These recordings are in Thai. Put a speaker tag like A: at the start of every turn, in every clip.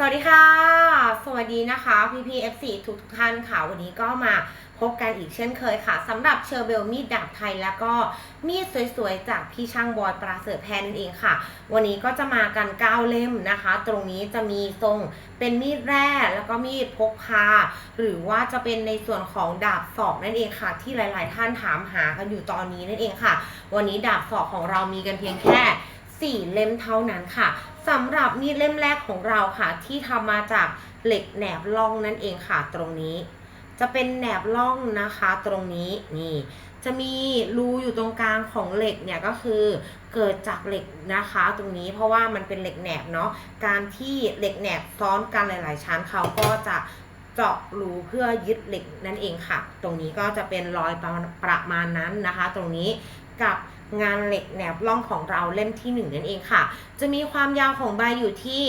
A: สวัสดีค่ะ สวัสดีนะคะพี่พี FC ทุกทุกท่านค่ะ วันนี้ก็มาพบกันอีกเช่นเคยค่ะสำหรับเชอร์เบลมีดดาบไทย แล้วก็มีดสวยๆ จากพี่ช่างบอยปราเสริฐแพนนั่นเองค่ะ วันนี้ก็จะมากัน9เล่มนะคะ ตรงนี้จะมีทรงเป็นมีดแร่แล้วก็มีดพกพา หรือว่าจะเป็นในส่วนของดาบศอกนั่นเองค่ะ ที่หลายๆ ท่านถามหากันอยู่ตอนนี้นั่นเองค่ะ วันนี้ดาบศอกของเรามีกันเพียงแค่ สี่เล่มเท่านั้นค่ะสำหรับมีดเล่มแรกของเราค่ะ ที่ทำมาจากเหล็กแหนบล่องนั่นเองค่ะตรงนี้ จะเป็นแหนบล่องนะคะตรงนี้นี่จะมีรูอยู่ตรงกลางของเหล็กเนี่ยก็คือเกิดจากเหล็กนะคะตรงนี้เพราะว่ามันเป็นเหล็กแหนบเนาะการที่เหล็กแหนบซ้อนกันหลาย ๆ ชั้นเขาก็จะเจาะรูเพื่อยึดเหล็กนั่นเองค่ะ ตรงนี้ก็จะเป็นรอยประประมาณนั้นนะคะ ตรงนี้กับ งานเหล็กแหนบล่องของเราเล่มที่ 1 นั่นเองค่ะ จะมีความยาวของใบอยู่ที่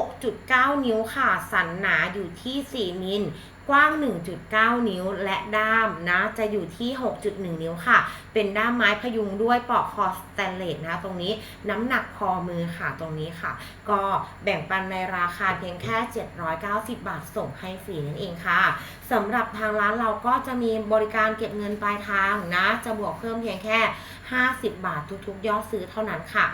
A: 6.9 นิ้วค่ะ สันหนาอยู่ที่ 4 มิล กว้าง 1.9 นิ้วและด้ามนะจะอยู่ที่ 6.1 นิ้วค่ะ เป็นด้ามไม้พยุงด้วยปอกคอสแตนเลสนะคะตรงนี้น้ำหนักพอมือค่ะตรงนี้ค่ะ ก็แบ่งปันในราคาเพียงแค่ 790 บาทส่งให้ฟรีนั่นเองค่ะสำหรับทางร้านเราก็จะมีบริการเก็บเงินปลายทางนะ จะบวกเพิ่มเพียงแค่ 50 บาททุกๆ ยอดซื้อเท่านั้นค่ะ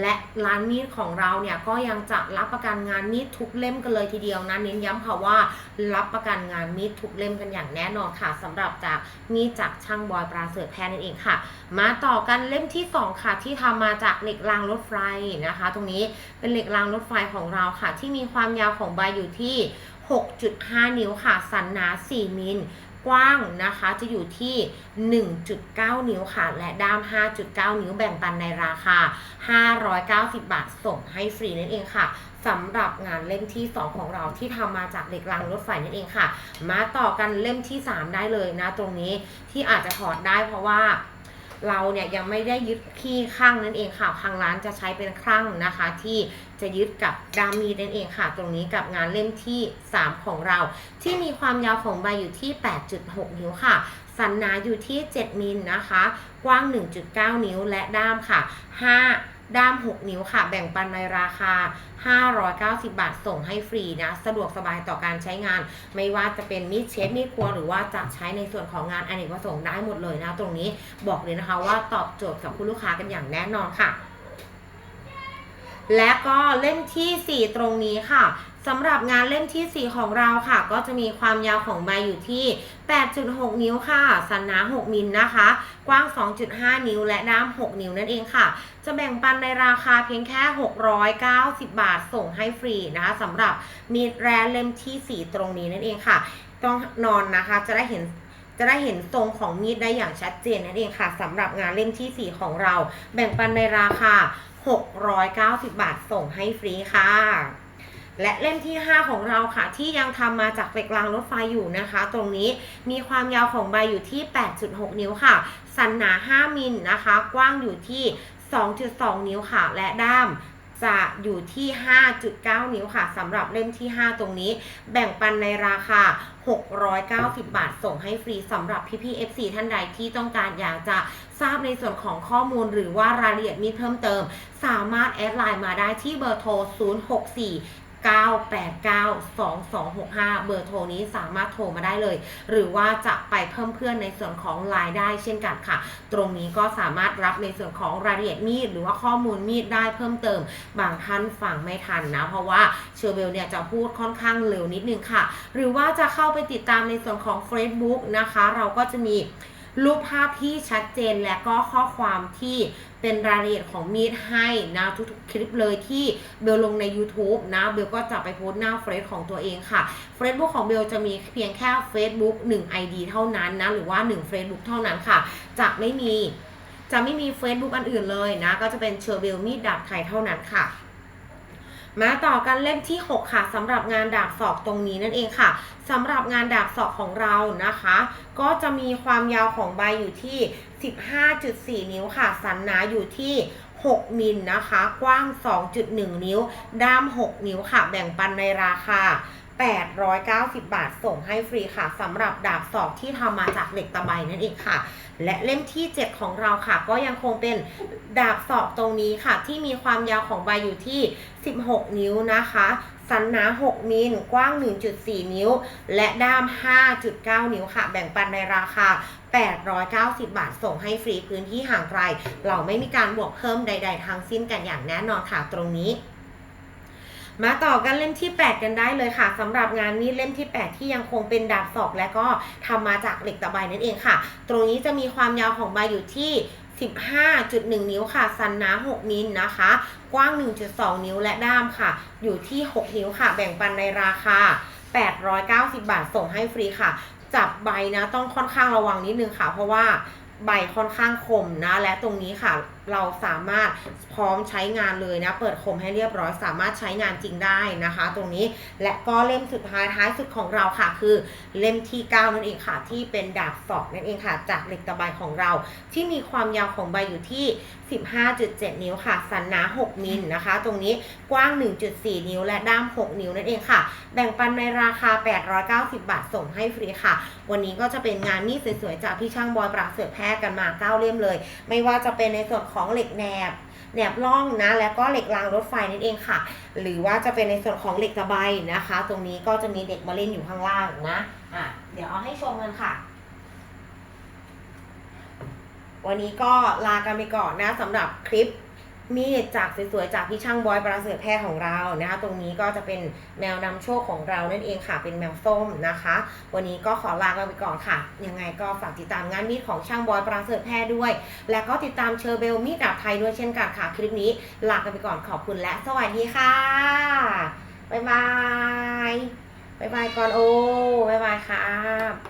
A: และร้านมีดของเราเนี่ยก็ยังจะรับประกันงานมีดทุกเล่มกันเลยทีเดียวนะเน้นย้ำค่ะว่ารับประกันงานมีดทุกเล่มกันอย่างแน่นอนค่ะสำหรับจากมีดจากช่างบอยปราเสริฐแพทย์นั่นเองค่ะ มาต่อกันเล่มที่ 2 ค่ะที่ทำมาจากเหล็กรางรถไฟนะคะ ตรงนี้เป็นเหล็กรางรถไฟของเราค่ะ ที่มีความยาวของใบอยู่ที่ 6.5 นิ้วค่ะ สันหนา 4 มิล กว้างนะคะจะอยู่ที่ 1.9 นิ้วค่ะ และด้าม 5.9 นิ้วแบ่งปันในราคา 590 บาทส่งให้ฟรีนั่นเองค่ะสำหรับงานเล่มที่ 2 ของเราที่ทำมาจากเหล็กรางรถไฟนั่นเองค่ะ มาต่อกันเล่มที่ 3 ได้เลยนะตรงนี้ที่อาจจะถอดได้เพราะว่า เราเนี่ยยังไม่ได้ยึดที่ข้างนั่นเองค่ะทางร้านจะใช้เป็นครั่งนะคะ ที่จะยึดกับดามีนั่นเองค่ะ ตรงนี้กับงานเล่มที่ 3 ของเรา ที่มีความยาวของใบอยู่ที่ 8.6 นิ้วค่ะ สันหนาอยู่ที่ 7 มิลนะคะ กว้าง 1.9 นิ้วและด้ามค่ะ 5 ด้าม 6 นิ้วค่ะ แบ่งปันในราคา 590 บาทส่งให้ฟรีนะ สะดวกสบายต่อการใช้งาน ไม่ว่าจะเป็นมีดเชฟมีดครัวหรือว่าจะใช้ในส่วนของงานอเนกประสงค์ได้หมดเลยนะ ตรงนี้บอกเลยนะคะว่าตอบโจทย์กับคุณลูกค้ากันอย่างแน่นอนค่ะ และก็เล่มทีสี่ 4 ตรงนี้ค่ะสำหรับงานเล่มทีสี่ 4 ของเราค่ะ ก็จะมีความยาวของใบอยู่ที่ 8.6 นิ้วค่ะ สันหนา 6 มิลนะคะ กว้าง 2.5 นิ้ว และด้าม 6 นิ้วนั่นเองค่ะ จะแบ่งปันในราคาเพียงแค่ 690 บาทส่งให้ฟรีนะคะสำหรับมีดแรเล่มที่ 4 ตรงนี้นั่นเองค่ะ ต้องนอนนะคะจะได้เห็นจะได้เห็นทรงของมีดได้อย่างชัดเจนนั่นเองค่ะสำหรับงานเล่มที่ 4 ของเรา แบ่งปันในราคา 690 บาทส่งให้ฟรีค่ะ และเล่มที่ 5 ของเราค่ะ ที่ยังทำมาจากเหล็กรางรถไฟอยู่นะคะ ตรงนี้มีความยาวของใบอยู่ที่ 8.6 นิ้วค่ะ สันหนา 5 มิลนะคะ กว้างอยู่ที่ 2.2 นิ้วค่ะ และด้าม จะอยู่ที่ 5.9 นิ้วค่ะสำหรับเล่มที่ 5 ตรงนี้ แบ่งปันในราคา 690 บาทส่งให้ฟรีสำหรับพี่ๆ FC ท่านใดที่ต้องการอยากจะทราบในส่วนของข้อมูลหรือว่ารายละเอียดมีเพิ่มเติม สามารถแอดไลน์มาได้ที่เบอร์โทร 064 9892265 เบอร์โทรนี้สามารถโทรมาได้เลย หรือว่าจะไปเพิ่มเพื่อนในส่วนของไลน์ได้เช่นกันค่ะ ตรงนี้ก็สามารถรับในส่วนของรายละเอียดมีด หรือว่าข้อมูลมีดได้เพิ่มเติม บางท่านฟังไม่ทันนะ เพราะว่าเชอร์เบลเนี่ยจะพูดค่อนข้างเร็วนิดนึงค่ะ หรือว่าจะเข้าไปติดตามในส่วนของ Facebook นะคะ เราก็จะมี รูปภาพที่ชัดเจนและก็ข้อความที่เป็นรายละเอียดของมีดให้นะทุกๆคลิปเลยที่เบลลงใน YouTube นะเบลก็จะไปโพสต์หน้าเฟซของตัวเองค่ะ Facebook ของเบลจะมีเพียงแค่ Facebook 1 ID เท่านั้นนะหรือว่า 1 Facebook เท่านั้นค่ะ จะไม่มีจะไม่มี Facebook อันอื่นเลยนะ ก็จะเป็นเชอร์เบลมีดดาบไทยเท่านั้นค่ะ มาต่อกันเล่มที่ 6 ค่ะสำหรับงานดาบศอกตรงนี้นั่นเองค่ะสำหรับงานดาบศอกของเรานะคะ ก็จะมีความยาวของใบอยู่ที่ 15.4 นิ้วค่ะ สันหนาอยู่ที่ 6 มิลนะคะ กว้าง 2.1 นิ้ว ด้าม 6 นิ้วค่ะ แบ่งปันในราคา 890 บาทส่งให้ฟรีค่ะสำหรับดาบศอกที่ทำมาจากเหล็กตะไบนั่นเองค่ะ และเล่มที่ 7 ของเราค่ะ ก็ยังคงเป็นดาบศอกตรงนี้ค่ะ ที่มีความยาวของใบอยู่ที่ 16 นิ้วนะคะ สันหนา 6 มิลกว้าง 1.4 นิ้ว และด้าม 5.9 นิ้วค่ะ แบ่งปันในราคา 890 บาทส่งให้ฟรีพื้นที่ห่างไกล เราไม่มีการบวกเพิ่มใด ๆ ทั้งสิ้นกันอย่างแน่นอนค่ะตรงนี้ มาต่อกันเล่มที่ 8 กันได้เลยค่ะสำหรับงานมีดเล่มที่ 8 ที่ยังคงเป็นดาบศอกและก็ทำมาจากเหล็กตะไบนั่นเองค่ะ ตรงนี้จะมีความยาวของใบอยู่ที่ 15.1 นิ้วค่ะ สันหนา6มิลนะคะ กว้าง 1.2 นิ้วและด้ามค่ะ อยู่ที่ 6 นิ้วค่ะ แบ่งปันในราคา 890 บาทส่งให้ฟรีค่ะ จับใบนะต้องค่อนข้างระวังนิดนึงค่ะ เพราะว่าใบค่อนข้างคมนะ และตรงนี้ค่ะ เราสามารถพร้อมใช้งานเลยนะ เปิดคมให้เรียบร้อย สามารถใช้งานจริงได้นะคะ ตรงนี้และก็เล่มสุดท้ายท้ายสุดของเราค่ะ คือเล่มที่ 9 นั่นเองค่ะ ที่เป็นดาบศอกนั่นเองค่ะ จากเหล็กตะไบของเรา ที่มีความยาวของใบอยู่ที่ 15.7 นิ้วค่ะ สันหนา 6 มิลนะคะ ตรงนี้กว้าง 1.4 นิ้ว และด้าม 6 นิ้วนั่นเองค่ะ แบ่งปันในราคา 890 บาทส่งให้ฟรีค่ะ วันนี้ก็จะเป็นงานมีดสวยๆจากพี่ช่างบอยปราเสริฐแพทย์กันมา 9 เล่มเลย ไม่ว่าจะเป็นในส่วนของเหล็กแหนบแหนบล่องนะ แล้วก็เหล็กรางรถไฟนั่นเองค่ะ หรือว่าจะเป็นในส่วนของเหล็กตะไบนะคะ ตรงนี้ก็จะมีเด็กมาเล่นอยู่ข้างล่างนะอะเดี๋ยวเอาให้ชมกันค่ะ วันนี้ก็ลากันไปก่อนนะสำหรับคลิป มีดจากสวยๆจากพี่ช่างบอยประเสริฐแพทย์ของเรานะคะ ตรงนี้ก็จะเป็นแมวนำโชคของเรานั่นเองค่ะ เป็นแมวส้มนะคะ วันนี้ก็ขอลากันไปก่อนค่ะ ยังไงก็ฝากติดตามงานมีดของช่างบอยประเสริฐแพทย์ด้วย และก็ติดตามเชอร์เบลมีดดาบไทยด้วยเช่นกันค่ะ คลิปนี้ลากันไปก่อนขอบคุณและสวัสดีค่ะบ๊ายบายบ๊ายบายก่อนโอ้บ๊ายบายครับ